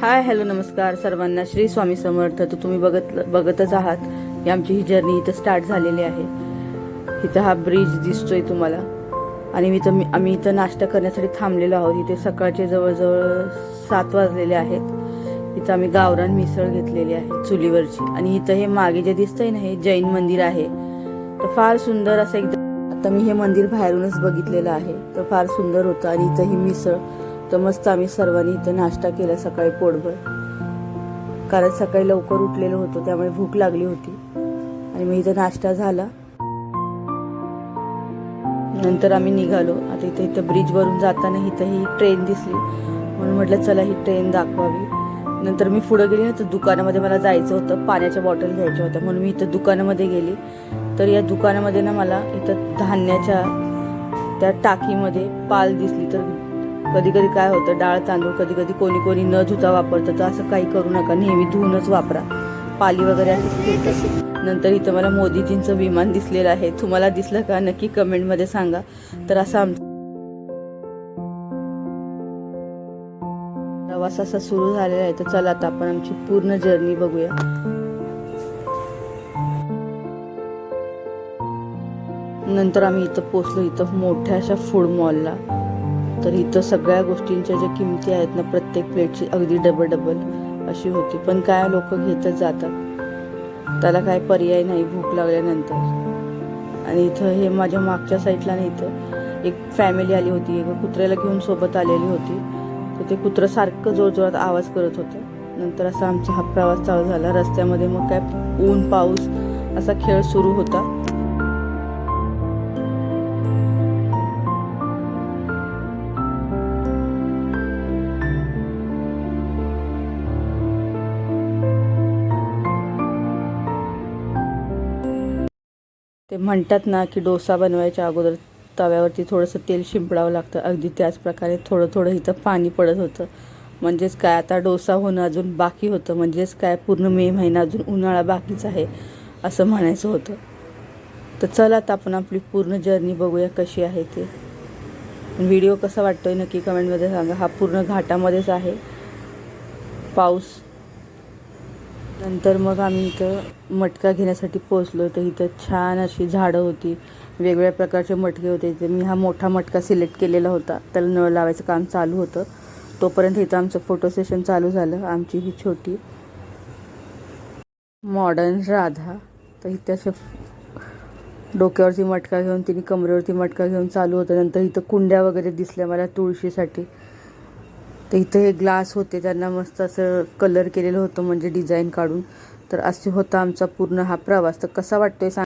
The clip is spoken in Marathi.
हाय हॅलो नमस्कार सर्वांना. श्री स्वामी समर्थ तर तुम्ही बघत बघतच आहात की आमची ही जर्नी इथं स्टार्ट झालेली आहे. इथं हा ब्रिज दिसतोय तुम्हाला. आणि मी इथं आम्ही इथं नाश्ता करण्यासाठी थांबलेलो आहोत. इथे सकाळचे जवळजवळ सात वाजलेले आहेत. इथं आम्ही गावरान मिसळ घेतलेली आहे चुलीवरची. आणि इथं हे मागे जे दिसतंय ना हे जैन मंदिर आहे. तर फार सुंदर असं एकदम आता मी हे मंदिर बाहेरूनच बघितलेलं आहे. तर फार सुंदर होतं. आणि इथं ही मिसळ तर मस्त आम्ही सर्वांनी इथं नाश्ता केला सकाळी पोटभर. कारण सकाळी लवकर उठलेलो होतो त्यामुळे भूक लागली होती. आणि मग इथं नाश्ता झाला. नंतर आम्ही निघालो. आता इथे इथं ब्रिजवरून जाताना इथं ही ट्रेन दिसली. म्हणून म्हटलं चला ही ट्रेन दाखवावी. नंतर मी पुढं गेली ना तर दुकानामध्ये मला जायचं होतं. पाण्याच्या बॉटल घ्यायच्या होत्या. म्हणून मी इथं दुकानामध्ये गेली. तर या दुकानामध्ये ना मला इथं धान्याच्या त्या टाकीमध्ये पाल दिसली. तर कधी कधी काय होतं डाळ तांदूळ कधी कधी कोणी कोणी न धुता वापरतं तर असं काही करू नका नेहमी धुवूनच वापरा. पाली वगैरे अशी नंतर इथं मला मोदीजींचं विमान दिसलेलं आहे. तुम्हाला दिसलं का? नक्की कमेंटमध्ये सांगा. तर असं आम प्रवास असा सुरू झालेला आहे. तर चला आता आपण आमची पूर्ण जर्नी बघूया. नंतर आम्ही इथं पोचलो इथं मोठ्या अशा फूड मॉलला तर इथं सगळ्या गोष्टींच्या ज्या किमती आहेत ना प्रत्येक प्लेटची अगदी डबल डबल अशी होती. पण काय लोक घेतच जातात. त्याला काय पर्याय नाही भूक लागल्यानंतर. आणि इथं हे माझ्या मागच्या साईडला नाही इथं. एक फॅमिली आली होती. एक कुत्र्याला घेऊन सोबत आलेली होती. तर ते कुत्रं सारखं जोरजोरात आवाज करत होतं. नंतर असा आमचा हा प्रवास चालू झाला. रस्त्यामध्ये मग काय ऊन पाऊस असा खेळ सुरू होता. ते म्हणतात ना की डोसा बनवायच्या अगोदर तव्यावरती थोडंसं तेल शिंपडावं लागतं. अगदी त्याचप्रकारे थोडं थोडं इथं पाणी पडत होतं. म्हणजेच काय आता डोसा होणं अजून बाकी होतं. म्हणजेच काय पूर्ण मे महिना अजून उन्हाळा बाकीच आहे असं म्हणायचं होतं. तर चला आता आपण आपली पूर्ण जर्नी बघूया कशी आहे ते. व्हिडिओ कसा वाटतोय नक्की कमेंटमध्ये सांगा. हा पूर्ण घाटामध्येच आहे. पाऊस नंतर मग आम्ही इथं मटका घेण्यासाठी पोचलो तर इथं छान अशी झाडं होती. वेगवेगळ्या प्रकारचे मटके होते. इथे मी हा मोठा मटका सिलेक्ट केलेला होता. त्याला नळ लावायचं काम चालू होतं. तोपर्यंत इथं आमचं फोटो सेशन चालू झालं. आमची ही छोटी मॉडर्न राधा. तर इथे असे डोक्यावरती मटका घेऊन तिने कमरेवरती मटका घेऊन चालू होतं. नंतर इथं कुंड्या वगैरे दिसल्या मला तुळशीसाठी. तर इथे हे ग्लास होते त्यांना मस्त असं कलर केलेलं होतं म्हणजे डिझाईन काढून. तर असे होता आमचा पूर्ण हा प्रवास. तर कसा वाटतोय सांग?